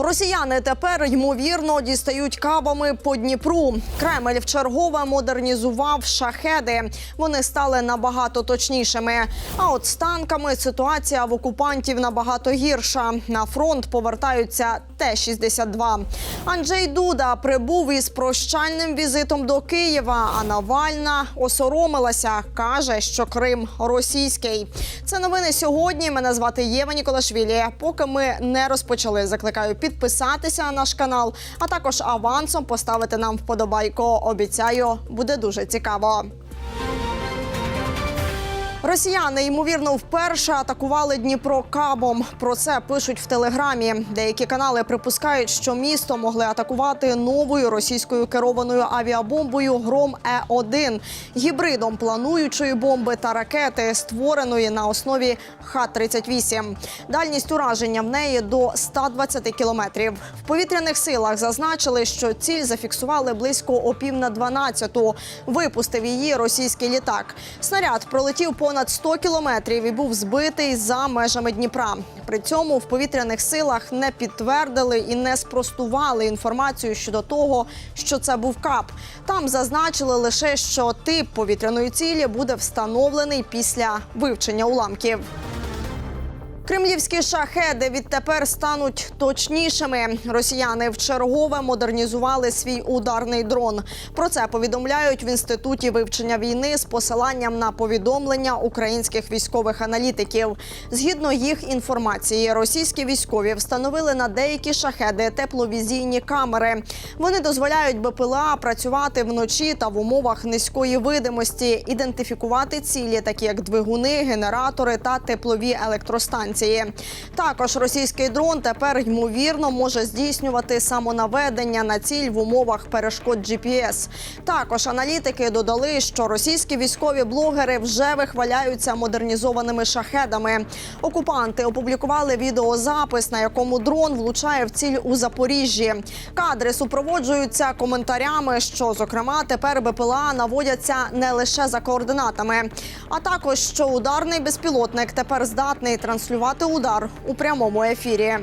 Росіяни тепер ймовірно дістають кабами по Дніпру. Кремль вчергове модернізував шахеди. Вони стали набагато точнішими. А от з танками ситуація в окупантів набагато гірша. На фронт повертаються Т-62. Анджей Дуда прибув із прощальним візитом до Києва. А Навальна осоромилася. каже, що Крим російський. Це новини сьогодні. Мене звати Єва Ніколашвілі. Поки ми не розпочали, закликаю підписатися на наш канал, а також авансом поставити нам вподобайку. Обіцяю, буде дуже цікаво. Росіяни ймовірно вперше атакували Дніпро кабом. Про це пишуть в телеграмі. Деякі канали припускають, що місто могли атакувати новою російською керованою авіабомбою Гром Е 1 гібридом плануючої бомби та ракети, створеної на основі Х-38. Дальність ураження в неї до 120 кілометрів. В повітряних силах зазначили, що ціль зафіксували близько о пів на 12-ту. Випустив її російський літак. Снаряд пролетів понад 100 кілометрів і був збитий за межами Дніпра. При цьому в повітряних силах не підтвердили і не спростували інформацію щодо того, що це був кап. Там зазначили лише, що тип повітряної цілі буде встановлений після вивчення уламків. Кремлівські шахеди відтепер стануть точнішими. Росіяни вчергове модернізували свій ударний дрон. Про це повідомляють в інституті вивчення війни з посиланням на повідомлення українських військових аналітиків. Згідно їх інформації, російські військові встановили на деякі шахеди тепловізійні камери. Вони дозволяють БПЛА працювати вночі та в умовах низької видимості, ідентифікувати цілі, такі як двигуни, генератори та теплові електростанції. Також російський дрон тепер ймовірно може здійснювати самонаведення на ціль в умовах перешкод GPS. Також аналітики додали, що російські військові блогери вже вихваляються модернізованими шахедами. Окупанти опублікували відеозапис, на якому дрон влучає в ціль у Запоріжжі. Кадри супроводжуються коментарями, що зокрема тепер БПЛА наводяться не лише за координатами, а також що ударний безпілотник тепер здатний транслювати удар у прямому ефірі.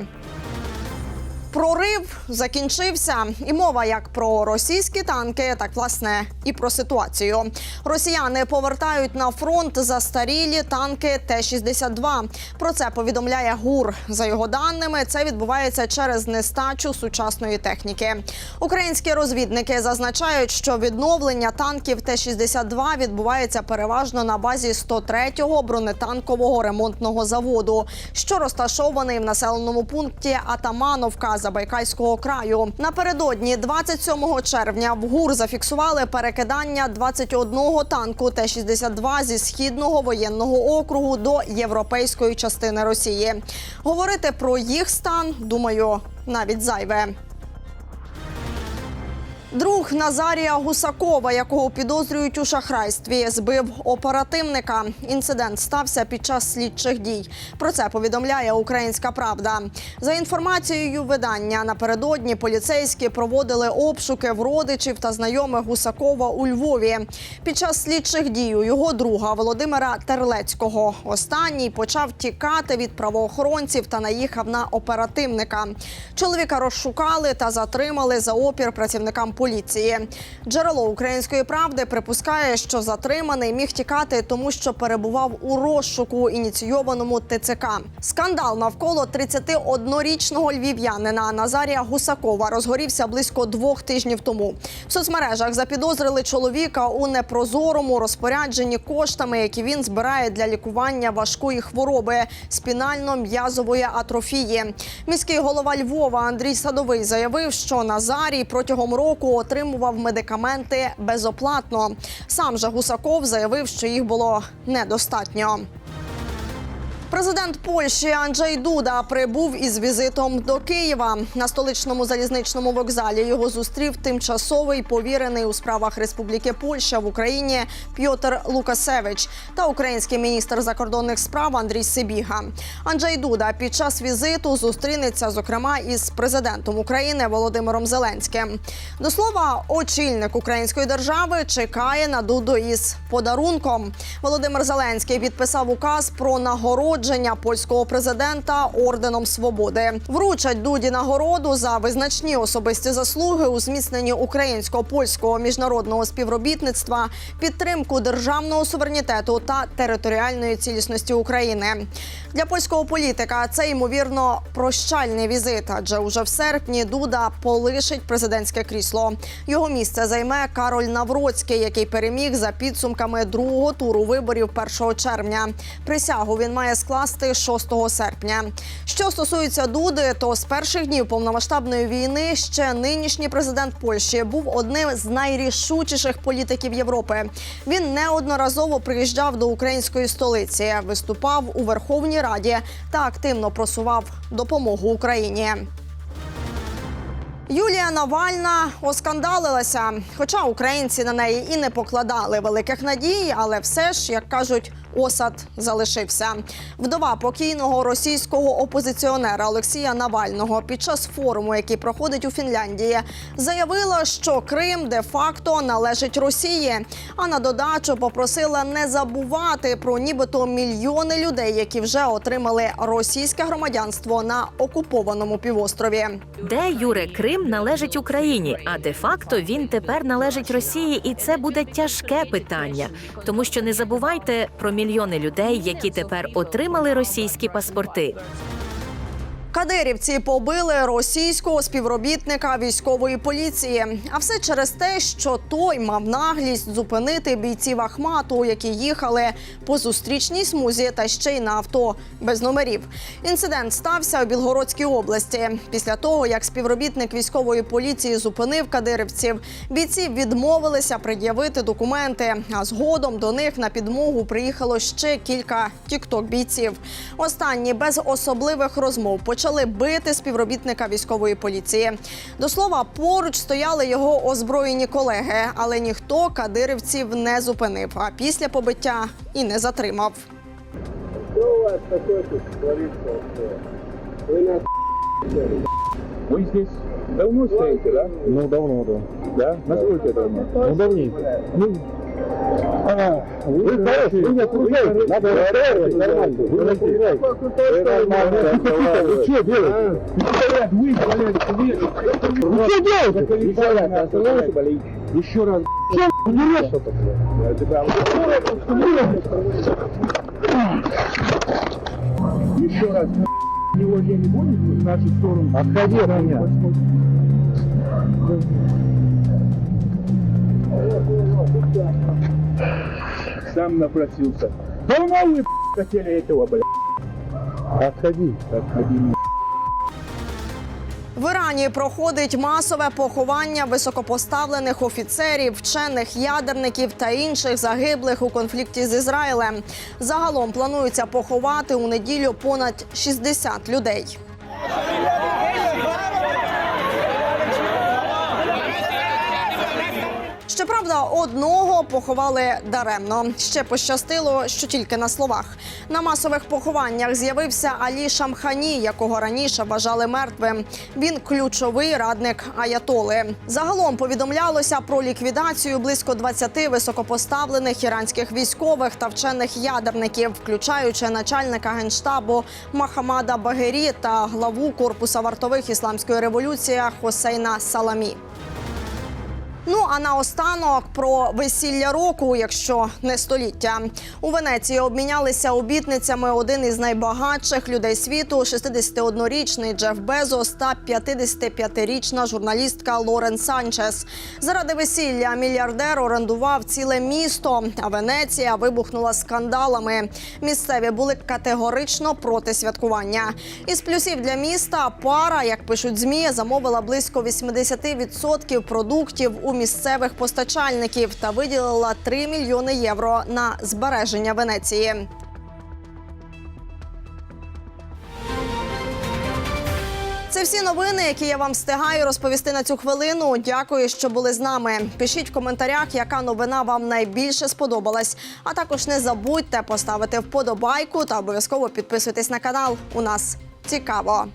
Прорив закінчився, і мова як про російські танки, так власне і про ситуацію. Росіяни повертають на фронт застарілі танки Т-62. Про це повідомляє ГУР. За його даними, це відбувається через нестачу сучасної техніки. Українські розвідники зазначають, що відновлення танків Т-62 відбувається переважно на базі 103-го бронетанкового ремонтного заводу, що розташований в населеному пункті Атамановка Забайкальського краю. Напередодні, 27 червня, в ГУР зафіксували перекидання 21 танку Т-62 зі східного воєнного округу до європейської частини Росії. Говорити про їх стан, думаю, навіть зайве. Друг Назарія Гусакова, якого підозрюють у шахрайстві, збив оперативника. Інцидент стався під час слідчих дій. Про це повідомляє Українська Правда. За інформацією видання, напередодні поліцейські проводили обшуки в родичів та знайомих Гусакова у Львові. Під час слідчих дій у його друга Володимира Терлецького останній почав тікати від правоохоронців та наїхав на оперативника. Чоловіка розшукали та затримали за опір працівникам поліції. Джерело української правди припускає, що затриманий міг тікати, тому що перебував у розшуку ініційованому ТЦК. Скандал навколо 31-річного львів'янина Назарія Гусакова розгорівся близько двох тижнів тому. В соцмережах запідозрили чоловіка у непрозорому розпорядженні коштами, які він збирає для лікування важкої хвороби спінально-м'язової атрофії. Міський голова Львова Андрій Садовий заявив, що Назарій протягом року отримував медикаменти безоплатно. Сам же Гусаков заявив, що їх було недостатньо. Президент Польщі Анджей Дуда прибув із візитом до Києва. На столичному залізничному вокзалі його зустрів тимчасовий повірений у справах Республіки Польща в Україні Пьотр Лукасевич та український міністр закордонних справ Андрій Сибіга. Анджей Дуда під час візиту зустрінеться зокрема із президентом України Володимиром Зеленським. До слова, очільник української держави чекає на Дуду із подарунком. Володимир Зеленський підписав указ про нагородження нагородження польського президента орденом свободи. Вручать дуді нагороду за визначні особисті заслуги у зміцненні українсько-польського міжнародного співробітництва, підтримку державного суверенітету та територіальної цілісності України. Для польського політика це ймовірно прощальний візит, адже уже в серпні Дуда полишить президентське крісло. Його місце займе Кароль Навроцький, який переміг за підсумками другого туру виборів 1 червня. Присягу він має скласти 6 серпня. Що стосується Дуди, то з перших днів повномасштабної війни ще нинішній президент Польщі був одним з найрішучіших політиків Європи. Він неодноразово приїжджав до української столиці, виступав у Верховній Раді та активно просував допомогу Україні. Юлія Навальна оскандалилася. Хоча українці на неї і не покладали великих надій, але все ж, як кажуть, осад залишився. Вдова покійного російського опозиціонера Олексія Навального під час форуму, який проходить у Фінляндії, заявила, що Крим де-факто належить Росії. А на додачу попросила не забувати про нібито мільйони людей, які вже отримали російське громадянство на окупованому півострові. Де Юре Крим належить Україні, а де-факто він тепер належить Росії, і це буде тяжке питання, тому що не забувайте про мільйони людей, які тепер отримали російські паспорти. Кадирівці побили російського співробітника військової поліції. А все через те, що той мав наглість зупинити бійців Ахмату, які їхали по зустрічній смузі та ще й на авто без номерів. Інцидент стався у Білгородській області. Після того, як співробітник військової поліції зупинив кадирівців, бійці відмовилися пред'явити документи. А згодом до них на підмогу приїхало ще кілька тікток бійців. Останні без особливих розмов почали бити співробітника військової поліції. До слова, поруч стояли його озброєні колеги, але ніхто кадирівців не зупинив. А після побиття і не затримав. Что у вас тут вообще? Вы нас здесь давно стоите, да? Ну, давно, да. Да? Насколько давно? Ну, давненько. Ну, вы, хороший, вы не окружаете, надо разговаривать нормально. Вы не окружаете. Вы нормально Вы что делаете? Вы, блядь, вы... Вы что делаете? Еще раз, болит. Еще раз. Я тебя... Еще раз. Неуважение будет в нашу сторону? Отходи от меня. Сам напросился. Давно вы хотели этого, блядь? Отходи. Отходи, В Ірані проходить масове поховання високопоставлених офіцерів, вчених ядерників та інших загиблих у конфлікті з Ізраїлем. Загалом планується поховати у неділю понад 60 людей. Щоправда, одного поховали даремно. Ще пощастило, що тільки на словах. На масових похованнях з'явився Алі Шамхані, якого раніше вважали мертвим. Він ключовий радник Аятоли. Загалом повідомлялося про ліквідацію близько 20 високопоставлених іранських військових та вчених ядерників, включаючи начальника генштабу Махамада Багері та главу корпуса вартових ісламської революції Хосейна Саламі. Ну а наостанок про весілля року, якщо не століття. У Венеції обмінялися обітницями один із найбагатших людей світу 61-річний Джеф Безос та 55-річна журналістка Лорен Санчес. Заради весілля мільярдер орендував ціле місто, а Венеція вибухнула скандалами. Місцеві були категорично проти святкування. Із плюсів для міста пара, як пишуть змі, замовила близько 80% продуктів у місцевих постачальників та виділила 3 мільйони євро на збереження Венеції. Це всі новини, які я вам встигаю розповісти на цю хвилину. Дякую, що були з нами. Пишіть в коментарях, яка новина вам найбільше сподобалась. А також не забудьте поставити вподобайку та обов'язково підписуйтесь на канал. У нас цікаво.